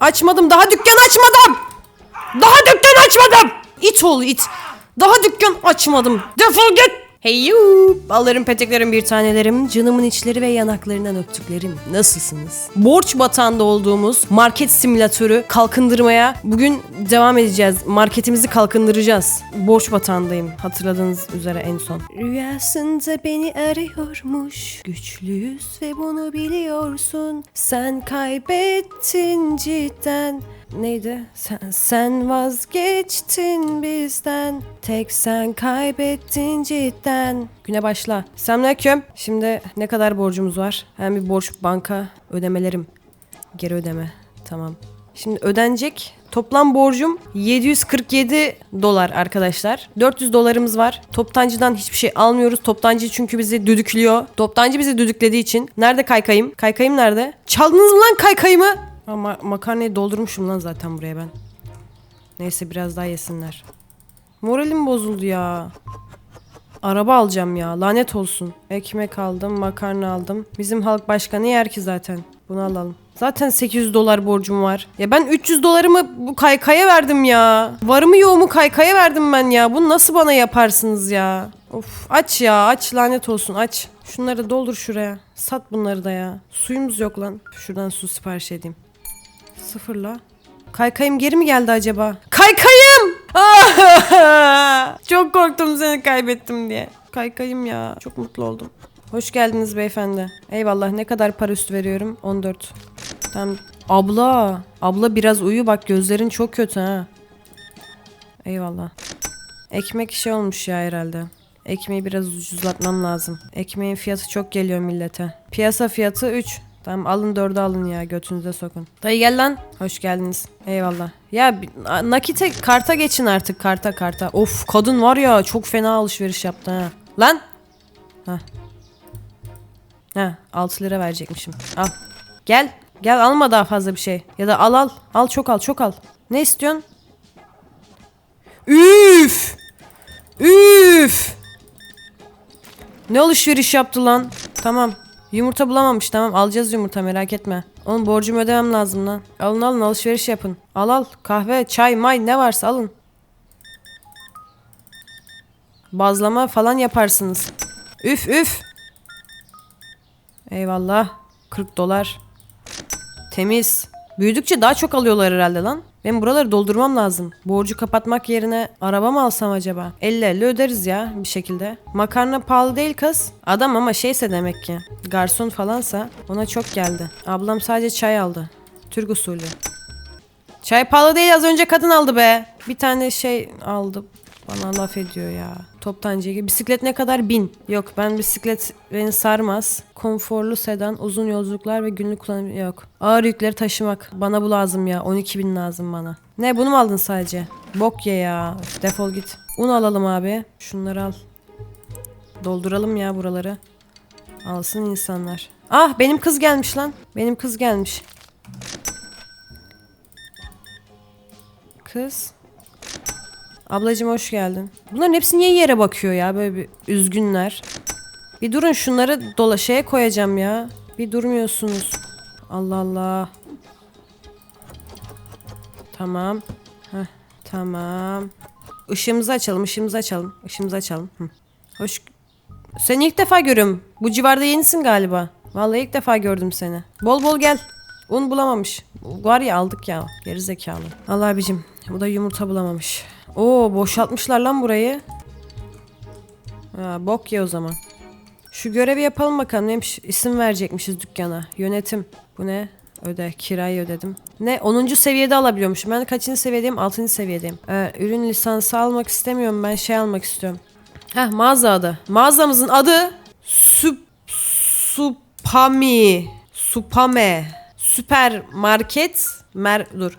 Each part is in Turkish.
Açmadım. Daha dükkan açmadım. Daha dükkan açmadım. İt ol it. Daha dükkan açmadım. Defol git. Hey you. Ballarım peteklerim bir tanelerim. Canımın içleri ve yanaklarından öptüklerim. Nasılsınız? Borç batağında olduğumuz market simülatörü kalkındırmaya bugün devam edeceğiz. Marketimizi kalkındıracağız. Borç batağındayım. Hatırladığınız üzere en son. Rüyasında beni arıyormuş. Güçlüyüz ve bunu biliyorsun. Sen kaybettin cidden. Neydi? Sen, sen vazgeçtin bizden. Tek sen kaybettin cidden. Güne başla. Selamünaleyküm. Şimdi ne kadar borcumuz var? Hem bir borç banka ödemelerim. Geri ödeme. Tamam. Şimdi ödenecek toplam borcum 747 dolar arkadaşlar. 400 dolarımız var. Toptancıdan hiçbir şey almıyoruz. Toptancı çünkü bizi düdüklüyor. Toptancı bizi düdüklediği için. Nerede kaykayım? Kaykayım nerede? Çaldınız mı lan kaykayımı? Ama makarnayı doldurmuşum lan zaten buraya ben. Neyse biraz daha yesinler. Moralim bozuldu ya. Araba alacağım ya. Lanet olsun. Ekmek aldım, makarna aldım. Bizim halk başkanı yer ki zaten. Bunu alalım. Zaten 800 dolar borcum var. Ya ben 300 dolarımı bu kaykaya verdim ya. Varımı yoğumu kaykaya verdim ben ya. Bunu nasıl bana yaparsınız ya? Of aç ya aç lanet olsun aç. Şunları doldur şuraya. Sat bunları da ya. Suyumuz yok lan. Şuradan su sipariş edeyim. Sıfırla. Kaykayım geri mi geldi acaba? Kaykayım! Çok korktum seni kaybettim diye. Kaykayım ya. Çok mutlu oldum. Hoş geldiniz beyefendi. Eyvallah. Ne kadar para üstü veriyorum? 14. Tamam. Abla. Abla biraz uyu bak gözlerin çok kötü ha. Eyvallah. Ekmek şey olmuş ya herhalde. Ekmeği biraz ucuzlatmam lazım. Ekmeğin fiyatı çok geliyor millete. Piyasa fiyatı 3. Tamam alın 4'ü alın ya götünüze sokun. Dayı gel lan. Hoş geldiniz. Eyvallah. Ya nakite karta geçin artık karta karta. Of kadın var ya çok fena alışveriş yaptı ha. Lan. Ha. Ha 6 lira verecekmişim. Al. Gel. Gel alma daha fazla bir şey. Ya da al al. Al çok al çok al. Ne istiyorsun? Üf. Üf. Ne alışveriş yaptı lan? Tamam. Yumurta bulamamış tamam alacağız yumurta merak etme. Oğlum borcumu ödemem lazım lan. Alın alın alışveriş yapın. Al al kahve çay may ne varsa alın. Bazlama falan yaparsınız. Üf üf. Eyvallah. 40 dolar. Temiz. Büyüdükçe daha çok alıyorlar herhalde lan. Ben buraları doldurmam lazım. Borcu kapatmak yerine araba mı alsam acaba? 50-50 öderiz ya bir şekilde. Makarna pahalı değil kız. Adam ama şeyse demek ki. Garson falansa ona çok geldi. Ablam sadece çay aldı. Türk usulü. Çay pahalı değil az önce kadın aldı be. Bir tane şey aldı. Bana laf ediyor ya. Toptancı gibi. Bisiklet ne kadar? Bin. Yok ben bisiklet beni sarmaz. Konforlu sedan, uzun yolculuklar ve günlük kullanım yok. Ağır yükleri taşımak. Bana bu lazım ya. 12 bin lazım bana. Ne bunu mu aldın sadece? Bok ye ya. Defol git. Un alalım abi. Şunları al. Dolduralım ya buraları. Alsın insanlar. Ah benim kız gelmiş lan. Benim kız gelmiş. Kız. Ablacım hoş geldin. Bunların hepsi niye yere bakıyor ya böyle bir üzgünler. Bir durun şunları dolaşaya koyacağım ya. Bir durmuyorsunuz. Allah Allah. Tamam. Heh, tamam. Işığımızı açalım, ışığımızı açalım. Işığımızı açalım. Hı. Hoş. Seni ilk defa görüyorum. Bu civarda yenisin galiba. Vallahi ilk defa gördüm seni. Bol bol gel. Un bulamamış. Var ya aldık ya. Geri zekalı. Allah abicim. Bu da yumurta bulamamış. Oo boşaltmışlar lan burayı. Ha, bok ye o zaman. Şu görevi yapalım bakalım. Neymiş? İsim verecekmişiz dükkana. Yönetim. Bu ne? Öde. Kirayı ödedim. Ne? 10. seviyede alabiliyormuşum. Ben kaçıncı seviyedeyim? 6. seviyedeyim. Ee, ürün lisansı almak istemiyorum. Ben şey almak istiyorum. Heh mağaza adı. Mağazamızın adı Sup Supami. Supame. Süpermarket. Mer dur.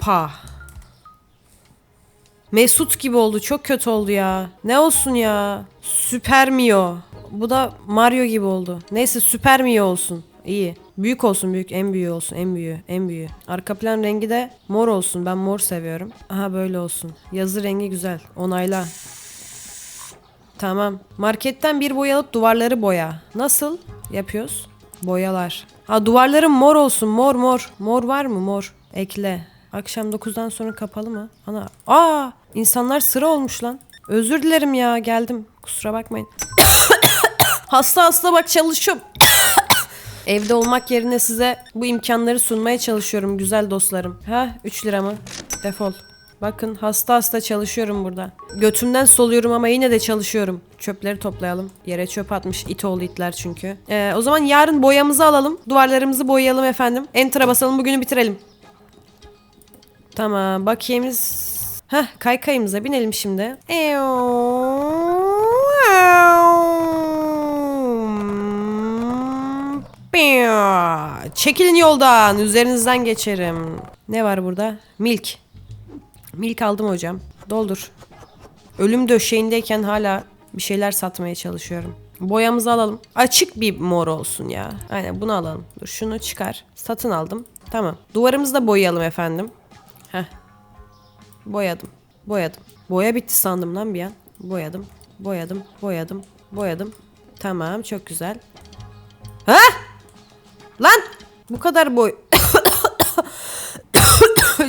Mesupa. Mesut gibi oldu. Çok kötü oldu ya. Ne olsun ya? Süper Mio. Bu da Mario gibi oldu. Neyse Süper Mio olsun. İyi. Büyük olsun büyük. En büyüğü olsun. En büyüğü. En büyüğü. Arka plan rengi de mor olsun. Ben mor seviyorum. Aha böyle olsun. Yazı rengi güzel. Onayla. Tamam. Marketten bir boya alıp duvarları boya. Nasıl yapıyoruz? Boyalar. Ha duvarlarım mor olsun. Mor mor. Mor var mı mor? Ekle. Akşam 9'dan sonra kapalı mı? Ana. Aa! insanlar sıra olmuş lan. Özür dilerim ya geldim. Kusura bakmayın. hasta hasta bak çalışıyorum. Evde olmak yerine size bu imkanları sunmaya çalışıyorum güzel dostlarım. Ha 3 lira mı? Defol. Bakın hasta hasta çalışıyorum burada. Götümden soluyorum ama yine de çalışıyorum. Çöpleri toplayalım. Yere çöp atmış it oğlu itler çünkü. Ee, o zaman yarın boyamızı alalım. Duvarlarımızı boyayalım efendim. Enter'a basalım bugünü bitirelim. Tamam bakiyemiz... Heh kaykayımıza binelim şimdi. Çekilin yoldan. Üzerinizden geçerim. Ne var burada? Milk. Milk aldım hocam. Doldur. Ölüm döşeğindeyken hala bir şeyler satmaya çalışıyorum. Boyamızı alalım. Açık bir mor olsun ya. Aynen bunu alalım. Dur şunu çıkar. Satın aldım. Tamam. Duvarımızı da boyayalım efendim. Boyadım. Boyadım. Boya bitti sandım lan bir an. Boyadım. Boyadım. Boyadım. Boyadım. Tamam çok güzel. Ha? Lan! Bu kadar boy...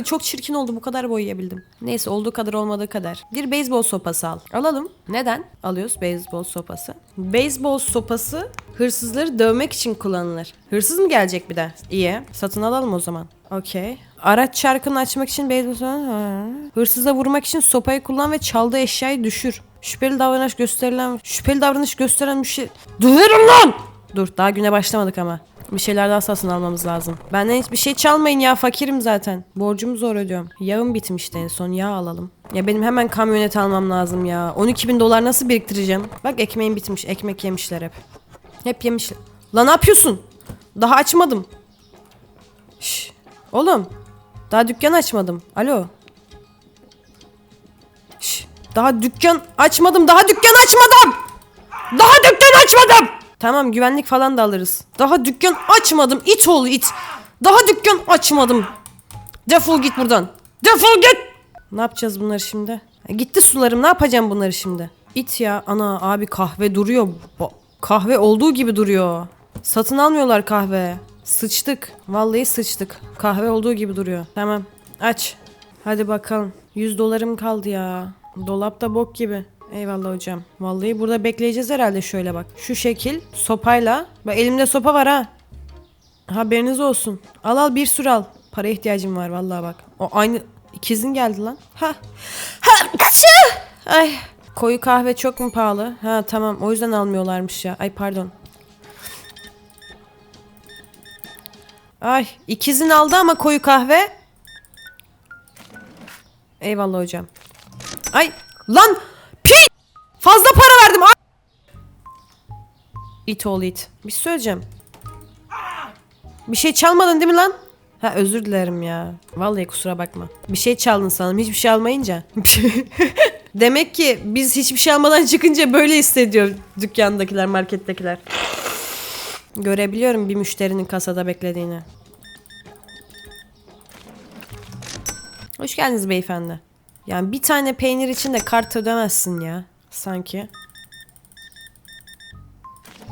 Çok çirkin oldu bu kadar boyayabildim. Neyse olduğu kadar olmadığı kadar. Bir beyzbol sopası al. Alalım. Neden? Alıyoruz beyzbol sopası. Beyzbol sopası hırsızları dövmek için kullanılır. Hırsız mı gelecek bir de? İyi. Satın alalım o zaman. Okey. Araç çarkını açmak için beyzbol. Hırsıza vurmak için sopayı kullan ve çaldığı eşyayı düşür. Şüpheli davranış gösterilen... Şüpheli davranış gösteren bir şey... Döverim lan! Dur daha güne başlamadık ama. Bir şeyler daha satın almamız lazım. Benden hiçbir şey çalmayın ya fakirim zaten. Borcumu zor ödüyorum. Yağım bitmişti en son yağ alalım. Ya benim hemen kamyonet almam lazım ya. 12 bin dolar nasıl biriktireceğim? Bak ekmeğim bitmiş. Ekmek yemişler hep. Hep yemişler. Lan ne yapıyorsun? Daha açmadım. Şş. Oğlum. Daha dükkan açmadım. Alo. Şş. Daha dükkan açmadım. Daha dükkan açmadım. Daha dükkan açmadım. Tamam güvenlik falan da alırız. Daha dükkan açmadım. it oğlu it. Daha dükkan açmadım. Defol git buradan. Defol git. Ne yapacağız bunları şimdi? Gitti sularım. Ne yapacağım bunları şimdi? İt ya. Ana abi kahve duruyor. Ba- Kahve olduğu gibi duruyor. Satın almıyorlar kahve. Sıçtık. Vallahi sıçtık. Kahve olduğu gibi duruyor. Tamam. Aç. Hadi bakalım. 100 dolarım kaldı ya. Dolapta bok gibi. Eyvallah hocam. Vallahi burada bekleyeceğiz herhalde şöyle bak. Şu şekil sopayla. Bak elimde sopa var ha. Haberiniz olsun. Al al bir sürü al. Para ihtiyacım var vallahi bak. O aynı ikizin geldi lan. Ha. Ha. Ay. Koyu kahve çok mu pahalı? Ha tamam o yüzden almıyorlarmış ya. Ay pardon. Ay ikizin aldı ama koyu kahve. Eyvallah hocam. Ay lan pi fazla para verdim. Ay. İt oğlu it. Bir şey söyleyeceğim. Bir şey çalmadın değil mi lan? Ha özür dilerim ya. Vallahi kusura bakma. Bir şey çaldın sanırım. Hiçbir şey almayınca. Demek ki biz hiçbir şey almadan çıkınca böyle hissediyor dükkandakiler, markettekiler. Görebiliyorum bir müşterinin kasada beklediğini. Hoş geldiniz beyefendi. Yani bir tane peynir için de kart ödemezsin ya. Sanki.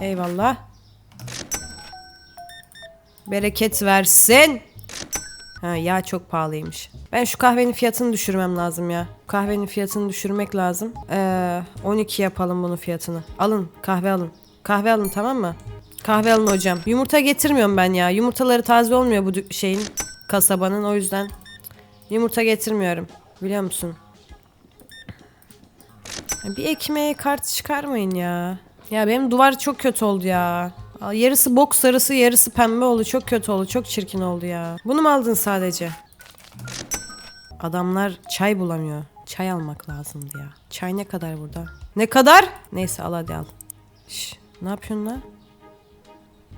Eyvallah. Bereket versin. Ha yağ çok pahalıymış. Ben şu kahvenin fiyatını düşürmem lazım ya. Kahvenin fiyatını düşürmek lazım. Ee, 12 yapalım bunun fiyatını. Alın kahve alın. Kahve alın tamam mı? Kahve alın hocam. Yumurta getirmiyorum ben ya. Yumurtaları taze olmuyor bu şeyin kasabanın o yüzden. Yumurta getirmiyorum. Biliyor musun? Bir ekmeğe kart çıkarmayın ya. Ya benim duvar çok kötü oldu ya. Yarısı bok sarısı yarısı pembe oldu. Çok kötü oldu. Çok çirkin oldu ya. Bunu mu aldın sadece? Adamlar çay bulamıyor. Çay almak lazımdı ya. Çay ne kadar burada? Ne kadar? Neyse al hadi al. Şş, ne yapıyorsun lan?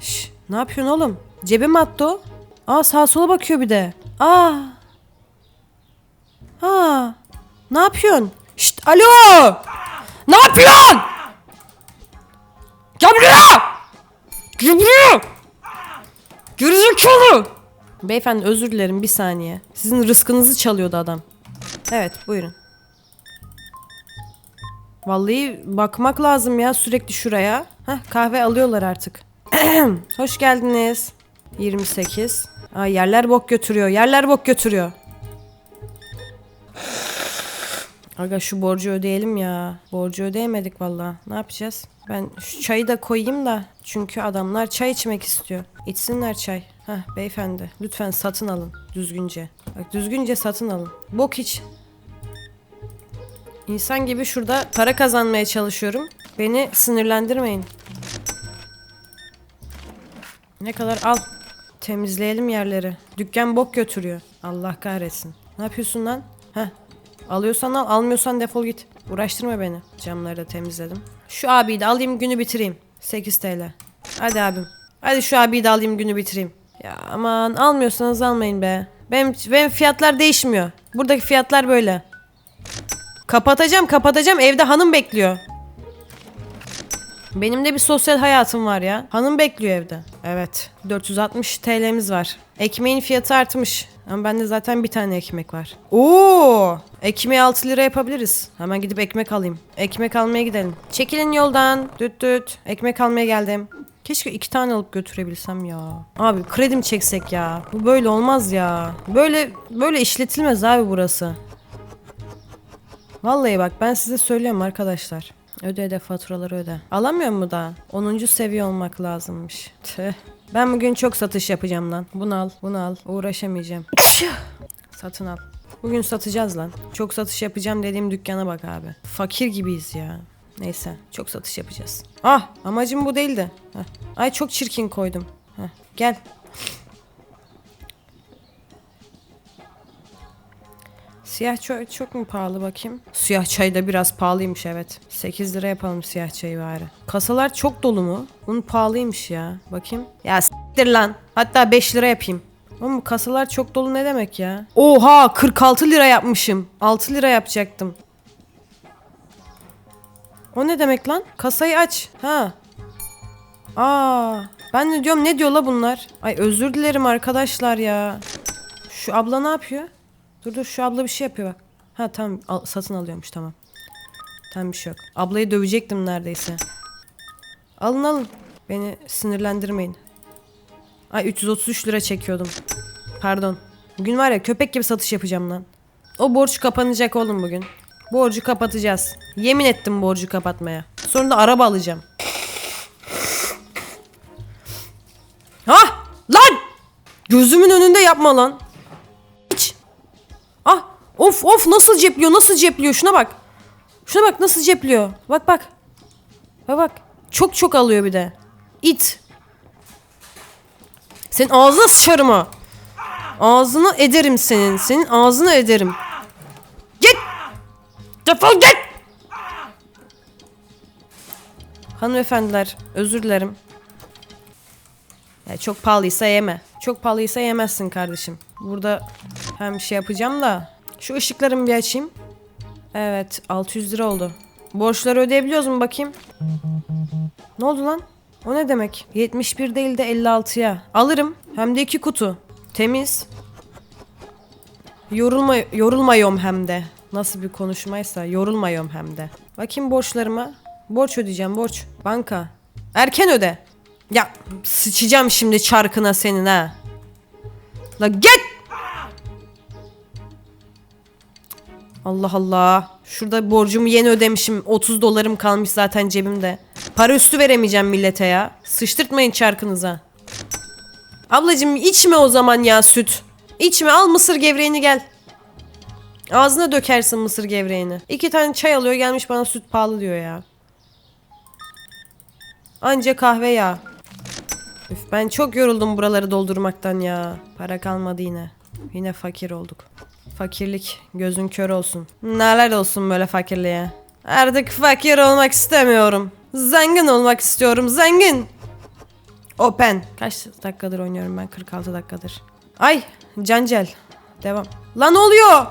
Şş, ne yapıyorsun oğlum? Cebe mi attı o? Aa sağa sola bakıyor bir de. Aa. Aa. Ne yapıyorsun? Şşt alo. Ne yapıyorsun? Gel buraya. Buraya. Gerizekalı. Beyefendi özür dilerim bir saniye. Sizin rızkınızı çalıyordu adam. Evet buyurun. Vallahi bakmak lazım ya sürekli şuraya. Heh kahve alıyorlar artık. Hoş geldiniz. 28. Aa, yerler bok götürüyor. Yerler bok götürüyor. Aga şu borcu ödeyelim ya. Borcu ödeyemedik valla. Ne yapacağız? Ben şu çayı da koyayım da. Çünkü adamlar çay içmek istiyor. İçsinler çay. Heh beyefendi. Lütfen satın alın. Düzgünce. Bak düzgünce satın alın. Bok iç. İnsan gibi şurada para kazanmaya çalışıyorum. Beni sinirlendirmeyin. Ne kadar al. Temizleyelim yerleri. Dükkan bok götürüyor. Allah kahretsin. Ne yapıyorsun lan? Heh. Alıyorsan al, almıyorsan defol git. Uğraştırma beni. Camları da temizledim. Şu abiyi de alayım günü bitireyim. 8 TL. Hadi abim. Hadi şu abiyi de alayım günü bitireyim. Ya aman almıyorsanız almayın be. Benim, benim fiyatlar değişmiyor. Buradaki fiyatlar böyle. Kapatacağım kapatacağım evde hanım bekliyor. Benim de bir sosyal hayatım var ya. Hanım bekliyor evde. Evet. 460 TL'miz var. Ekmeğin fiyatı artmış. Ama bende zaten bir tane ekmek var. Oo! Ekmeği 6 lira yapabiliriz. Hemen gidip ekmek alayım. Ekmek almaya gidelim. Çekilin yoldan. Düt düt. Ekmek almaya geldim. Keşke iki tane alıp götürebilsem ya. Abi kredi çeksek ya? Bu böyle olmaz ya. Böyle böyle işletilmez abi burası. Vallahi bak ben size söylüyorum arkadaşlar. Öde de faturaları öde. Alamıyor mu daha? 10. seviye olmak lazımmış. Tüh. Ben bugün çok satış yapacağım lan. Bunu al, bunu al. Uğraşamayacağım. Satın al. Bugün satacağız lan. Çok satış yapacağım dediğim dükkana bak abi. Fakir gibiyiz ya. Neyse çok satış yapacağız. Ah amacım bu değildi. Heh. Ay çok çirkin koydum. Heh. Gel. Siyah çay çok mu pahalı bakayım? Siyah çay da biraz pahalıymış evet. 8 lira yapalım siyah çayı bari. Kasalar çok dolu mu? Bunun pahalıymış ya. Bakayım. Ya s**tir lan. Hatta 5 lira yapayım. Oğlum kasalar çok dolu ne demek ya? Oha 46 lira yapmışım. 6 lira yapacaktım. O ne demek lan? Kasayı aç. Ha. Aa, ben de diyorum ne diyor la bunlar? Ay özür dilerim arkadaşlar ya. Şu abla ne yapıyor? Dur dur şu abla bir şey yapıyor bak. Ha tamam al- satın alıyormuş tamam. Tamam bir şey yok. Ablayı dövecektim neredeyse. Alın alın. Beni sinirlendirmeyin. Ay 333 lira çekiyordum. Pardon. Bugün var ya köpek gibi satış yapacağım lan. O borç kapanacak oğlum bugün. Borcu kapatacağız. Yemin ettim borcu kapatmaya. Sonra da araba alacağım. Ha! Lan! Gözümün önünde yapma lan. Of of nasıl cepliyor nasıl cepliyor şuna bak. Şuna bak nasıl cepliyor. Bak bak. Bak bak. Çok çok alıyor bir de. İt. Senin ağzına sıçarım ha. Ağzını ederim senin. Senin ağzını ederim. Git. Defol git. Hanımefendiler özür dilerim. Ya çok pahalıysa yeme. Çok pahalıysa yemezsin kardeşim. Burada hem şey yapacağım da şu ışıklarımı bir açayım. Evet 600 lira oldu. Borçları ödeyebiliyoruz mu bakayım? Ne oldu lan? O ne demek? 71 değil de 56'ya. Alırım. Hem de iki kutu. Temiz. Yorulma, yorulmayom hem de. Nasıl bir konuşmaysa yorulmayom hem de. Bakayım borçlarıma. Borç ödeyeceğim borç. Banka. Erken öde. Ya sıçacağım şimdi çarkına senin ha. La git. Allah Allah. Şurada borcumu yeni ödemişim. 30 dolarım kalmış zaten cebimde. Para üstü veremeyeceğim millete ya. Sıçtırtmayın çarkınıza. Ablacım içme o zaman ya süt. İçme al mısır gevreğini gel. Ağzına dökersin mısır gevreğini. İki tane çay alıyor gelmiş bana süt pahalı diyor ya. Anca kahve ya. Üf, ben çok yoruldum buraları doldurmaktan ya. Para kalmadı yine. Yine fakir olduk. Fakirlik gözün kör olsun. Neler olsun böyle fakirliğe. Artık fakir olmak istemiyorum. Zengin olmak istiyorum. Zengin. Open. Kaç dakikadır oynuyorum ben? 46 dakikadır. Ay Cancel. Devam. Lan oluyor?